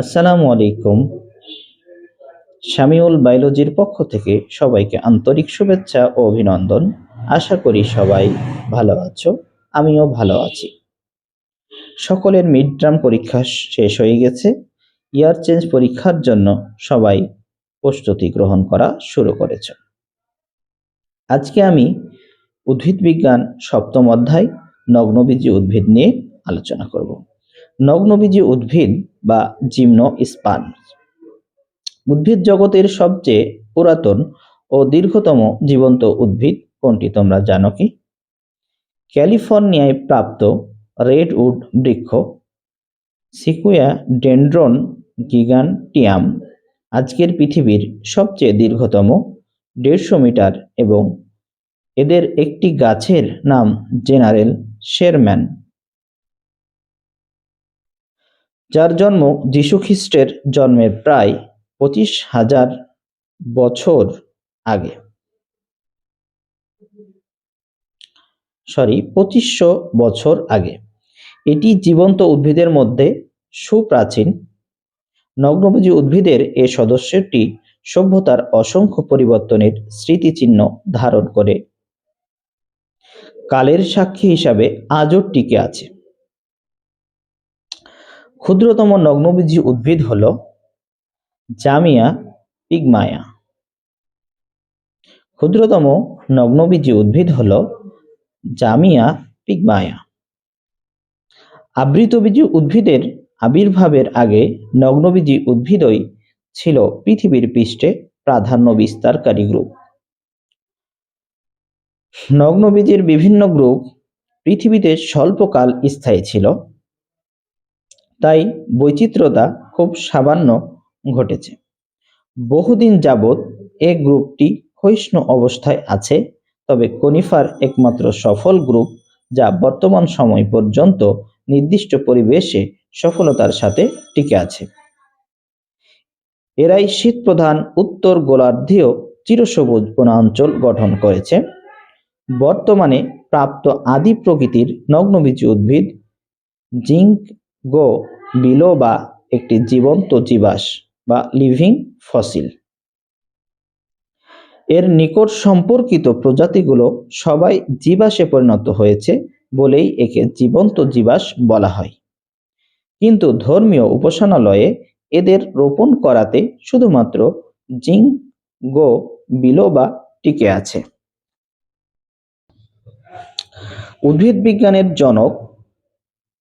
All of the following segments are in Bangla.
আসসালামু আলাইকুম। শামিউল বায়োলজির পক্ষ থেকে সবাইকে আন্তরিক শুভেচ্ছা ও অভিনন্দন। আশা করি সবাই ভালো আছো, আমিও ভালো আছি। সকলের মিড টার্ম পরীক্ষা শেষ হয়ে গেছে। ইয়ার চেঞ্জ পরীক্ষার জন্য সবাই প্রস্তুতি গ্রহণ করা শুরু করেছ। আজকে আমি উদ্ভিদ বিজ্ঞান সপ্তম অধ্যায় নগ্নবীজি উদ্ভিদ নিয়ে আলোচনা করব। নগ্নবীজি উদ্ভিদ বা জিম্নো স্পান উদ্ভিদ জগতের সবচেয়ে পুরাতন ও দীর্ঘতম জীবন্ত উদ্ভিদ কোনটি তোমরা জানো কি? ক্যালিফোর্নিয়ায় প্রাপ্ত রেডউড বৃক্ষ, সিকুয়া ডেন্ড্রন গিগান্টিয়াম, আজকের পৃথিবীর সবচেয়ে দীর্ঘতম দেড়শো মিটার এবং এদের একটি গাছের নাম জেনারেল শেরম্যান। যার জন্ম যীশুখ্রিস্টের জন্মের প্রায় পঁচিশ হাজার বছর আগে। সরি পঁচিশশো বছর আগে। এটি জীবন্ত উদ্ভিদের মধ্যে সুপ্রাচীন। নগ্নভোজী উদ্ভিদের এ সদস্যটি সভ্যতার অসংখ্য পরিবর্তনের স্মৃতিচিহ্ন ধারণ করে। কালের সাক্ষী হিসাবে আজও টিকে আছে। ক্ষুদ্রতম নগ্নবীজী উদ্ভিদ হল জামিয়া পিগমায়া। ক্ষুদ্রতম নগ্নবীজী উদ্ভিদ হল জামিয়া পিগমায়া। আবৃতবীজী উদ্ভিদের আবির্ভাবের আগে নগ্নবীজী উদ্ভিদই ছিল পৃথিবীর পৃষ্ঠে প্রাধান্য বিস্তারকারী গ্রুপ। নগ্নবীজের বিভিন্ন গ্রুপ পৃথিবীতে স্বল্পকাল স্থায়ী ছিল। তাই বৈচিত্র্যতা খুব সামান্য ঘটেছে। বহুদিন যাবৎ এ গ্রুপটি ক্ষয়িষ্ণু অবস্থায় আছে, তবে কনিফার একমাত্র সফল গ্রুপ যা বর্তমান সময় পর্যন্ত নির্দিষ্ট পরিবেশে সফলতার সাথে টিকে আছে। এরাই শীতপ্রধান উত্তর গোলার্ধীয় চিরসবুজ বনাঞ্চল গঠন করেছে। বর্তমানে প্রাপ্ত আদি প্রকৃতির নগ্নবীজী উদ্ভিদ জিঙ্ক গো বিলোবা একটি জীবন্ত জীবাস বা লিভিং ফসিল এর নিকট সম্পর্কিত প্রজাতিগুলো সবাই জীবাশ্মে পরিণত হয়েছে বলেই একে জীবন্ত জীবাস বলা হয়। কিন্তু ধর্মীয় উপাসনালয়ে এদের রোপণ করাতে শুধুমাত্র জিং, গো বিলোবা টিকে আছে। উদ্ভিদ বিজ্ঞানের জনক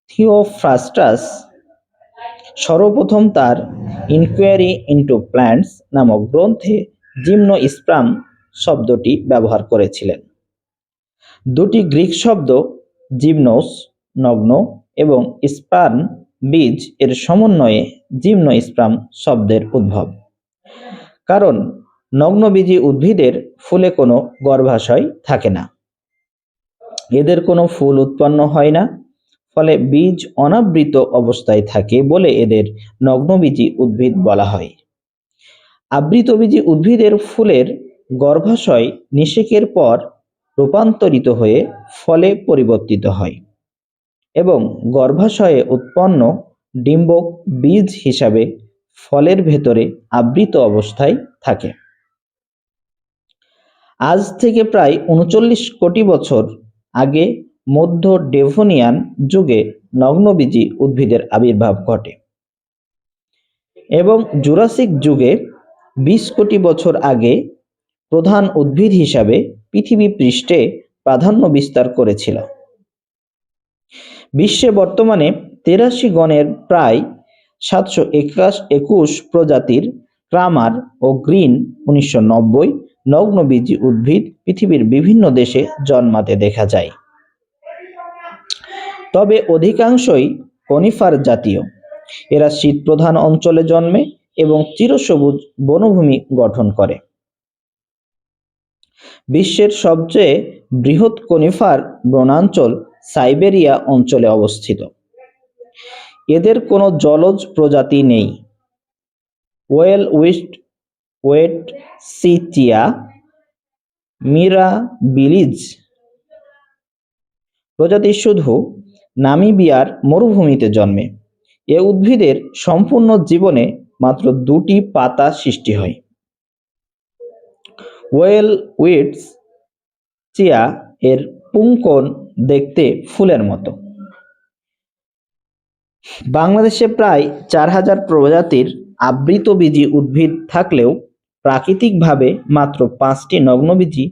থিওফ্রাস্টাস সর্বপ্রথম তার ইনকোয়ারি ইন্টু প্ল্যান্টস নামক গ্রন্থে জিমনোস্পার্ম শব্দটি ব্যবহার করেছিলেন। দুটি গ্রিক শব্দ, জিমনোস, নগ্ন এবং স্পার্ন বীজ এর সমন্বয়ে জিমনোস্পার্ম শব্দের উদ্ভব। কারণ নগ্নবীজী উদ্ভিদের ফুলে কোনো গর্ভাশয় থাকে না। এদের কোনো ফুল উৎপন্ন হয় না। ফলে বীজ অনাবৃত অবস্থায় থাকে বলে এদের নগ্নবীজী উদ্ভিদ বলা হয়। আবৃতবীজী উদ্ভিদের ফুলের গর্ভাশয় নিষেকের পর রূপান্তরিত হয়ে ফলে পরিবর্তিত হয় এবং গর্ভাশয়ে উৎপন্ন ডিম্বক বীজ হিসাবে ফলের ভেতরে আবৃত অবস্থায় থাকে। আজ থেকে প্রায় উনচল্লিশ কোটি বছর আগে মধ্য ডেভোনিয়ান যুগে নগ্নবীজী উদ্ভিদের আবির্ভাব ঘটে। এবং জুরাসিক যুগে বিশ কোটি বছর আগে প্রধান উদ্ভিদ হিসাবে পৃথিবী পৃষ্ঠে প্রাধান্য বিস্তার করেছিল। বিশ্বে বর্তমানে তেরাশি গণের প্রায় সাতশো একাশ একুশ প্রজাতির ক্রামার ও গ্রিন উনিশশো নব্বই নগ্নবীজী উদ্ভিদ পৃথিবীর বিভিন্ন দেশে জন্মাতে দেখা যায়। তবে অধিকাংশই কনিফার জাতীয়। এরা শীতপ্রধান অঞ্চলে জন্মে এবং চিরসবুজ বনভূমি গঠন করে। বিশ্বের সবচেয়ে বৃহৎ কনিফার বনাঞ্চল সাইবেরিয়া অঞ্চলে অবস্থিত। এদের কোনো জলজ প্রজাতি নেই। Welwitschia mirabilis প্রজাতি শুধু নামিবিয়ার মরুভূমিতে জন্মে। এ উদ্ভিদের সম্পূর্ণ জীবনে মাত্র দুটি পাতা সৃষ্টি হয়। ওয়েল উইডস চিয়া এর পুংকন দেখতে ফুলের মতো। বাংলাদেশে প্রায় চার হাজার প্রজাতির আবৃতবীজী উদ্ভিদ থাকলেও প্রাকৃতিকভাবে মাত্র পাঁচটি নগ্নবীজী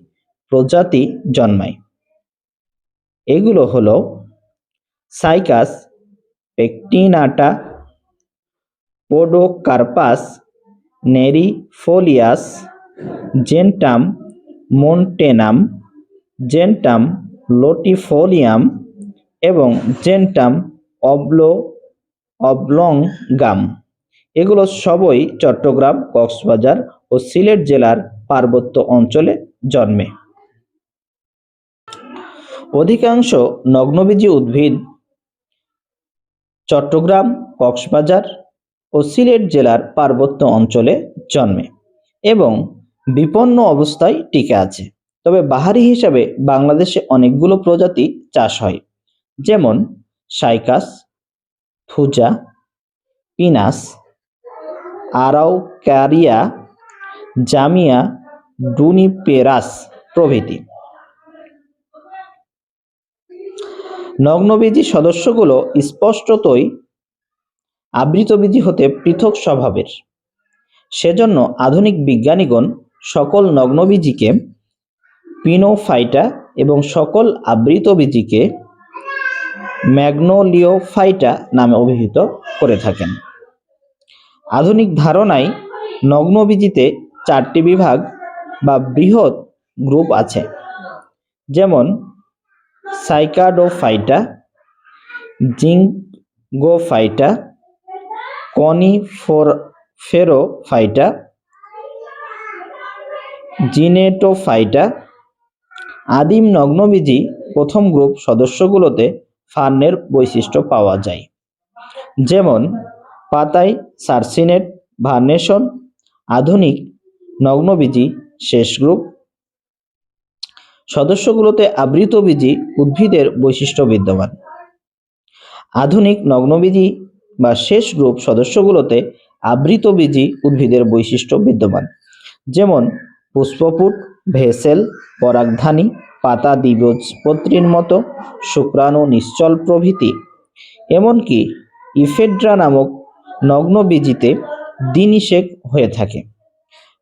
প্রজাতি জন্মায়। এগুলো হলো সাইকাস পেকটিনাটা পোডোকার্পাস নেরিফোলিয়াস জেন্টাম মন্টেনাম জেন্টাম লোটিফোলিয়াম এবং জেন্টাম অবলো অবলংগাম এগুলো সবই চট্টগ্রাম, কক্সবাজার ও সিলেট জেলার পার্বত্য অঞ্চলে জন্মে। অধিকাংশ নগ্নবীজী উদ্ভিদ চট্টগ্রাম, কক্সবাজার ও সিলেট জেলার পার্বত্য অঞ্চলে জন্মে এবং বিপন্ন অবস্থায় টিকে আছে। তবে বাহারি হিসাবে বাংলাদেশে অনেকগুলো প্রজাতি চাষ হয়, যেমন Cycas, Thuja, Pinus Araucaria Zamia, Juniperus প্রভৃতি। নগ্নবীজী সদস্যগুলো স্পষ্টতই আবৃতবীজী হতে পৃথক স্বভাবের। সেজন্য আধুনিক বিজ্ঞানীগণ সকল নগ্নবীজীকে পিনোফাইটা এবং সকল আবৃতবীজীকে ম্যাগনোলিওফাইটা নামে অভিহিত করে থাকেন। আধুনিক ধারণায় নগ্নবীজিতে চারটি বিভাগ বা বৃহৎ গ্রুপ আছে। যেমন সাইকাডোফাইটা, জিঙ্গোফাইটা কনিফেরোফাইটা জিনেটোফাইটা আদিম নগ্নবীজী প্রথম গ্রুপ সদস্যগুলোতে ফার্নের বৈশিষ্ট্য পাওয়া যায়। যেমন পাতায় সার্সিনেট ভার্নেশন, আধুনিক নগ্নবীজী শেষ গ্রুপ সদস্যগুলোতে আবৃতবীজী উদ্ভিদের বৈশিষ্ট্য বিদ্যমান। আধুনিক নগ্নবীজী বা শেষ গ্রুপ সদস্যগুলোতে আবৃতবীজী উদ্ভিদের বৈশিষ্ট্য বিদ্যমান। যেমন পুষ্পপুট, ভেসেল, পরাগধানী, পাতা দ্বিবীজপত্রীর মতো শুক্রাণু নিশ্চল প্রভৃতি। এমনকি ইফেড্রা নামক নগ্নবীজিতে দিনিশেক হয়ে থাকে।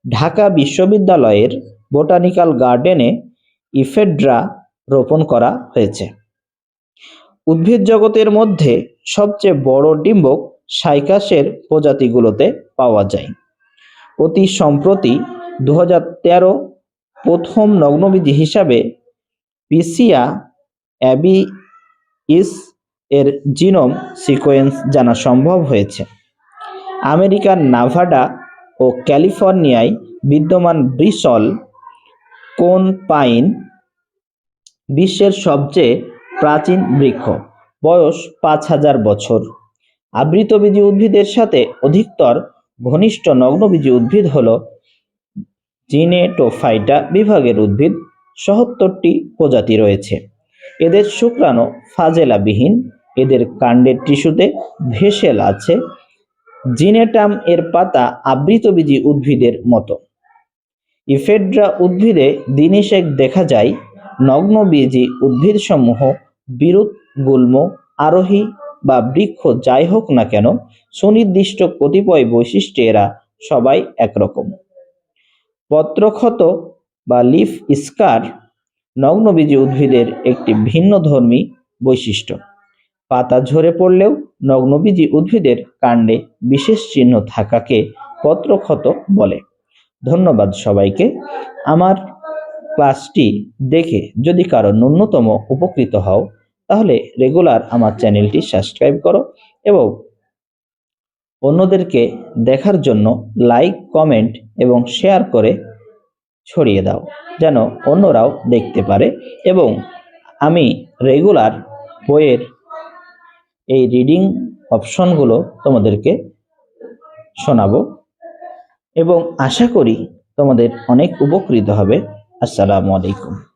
ঢাকা বিশ্ববিদ্যালয়ের বোটানিক্যাল গার্ডেনে ইফেড্রা রোপণ করা হয়েছে। উদ্ভিদ জগতের মধ্যে সবচেয়ে বড় ডিম্বক সাইকাসের প্রজাতিগুলোতে পাওয়া যায়। অতি সম্প্রতি দু হাজার তেরো প্রথম নগ্নবীজি হিসাবে পিসিয়া অ্যাবিইস এর জিনোম সিকোয়েন্স জানা সম্ভব হয়েছে। আমেরিকার নাভাডা ও ক্যালিফোর্নিয়ায় বিদ্যমান ব্রিসল কোন পাইন বিশ্বের সবচেয়ে প্রাচীন বৃক্ষ? বয়স পাঁচ হাজার বছর। আবৃতবীজী উদ্ভিদের সাথে অধিকতর ঘনিষ্ঠ নগ্নবীজী উদ্ভিদ হল জিনেটোফাইটা বিভাগের উদ্ভিদ। সহত্তরটি প্রজাতি রয়েছে। এদের শুক্রাণু ফাজেলাবিহীন। এদের কাণ্ডের টিস্যুতে ভেসেল আছে। জিনেটাম এর পাতা আবৃতবীজী উদ্ভিদের মতো। ইফেড্রা উদ্ভিদে দিনেশেক দেখা যায়, নগ্নবীজী উদ্ভিদসমূহ বিরুৎ গুল্ম, আরোহী বা বৃক্ষ যাই হোক না কেন সুনির্দিষ্ট কতিপয় বৈশিষ্ট্যে এরা সবাই একরকম। পত্রক্ষত বা লিফ স্কার নগ্নবীজী উদ্ভিদের একটি ভিন্নধর্মী বৈশিষ্ট্য। পাতা ঝরে পড়লেও নগ্নবীজী উদ্ভিদের কাণ্ডে বিশেষ চিহ্ন থাকাকে পত্রক্ষত বলে। ধন্যবাদ সবাইকে। আমার ক্লাসটি দেখে যদি কারও ন্যূনতম উপকৃত হও, তাহলে রেগুলার আমার চ্যানেলটি সাবস্ক্রাইব করো এবং অন্যদেরকে দেখার জন্য লাইক, কমেন্ট এবং শেয়ার করে ছড়িয়ে দাও, যেন অন্যরাও দেখতে পারে এবং আমি রেগুলার বইয়ের এই রিডিং অপশনগুলো তোমাদেরকে শোনাবো। এবং আশা করি তোমাদের অনেক উপকৃত হবে। আসসালামু আলাইকুম।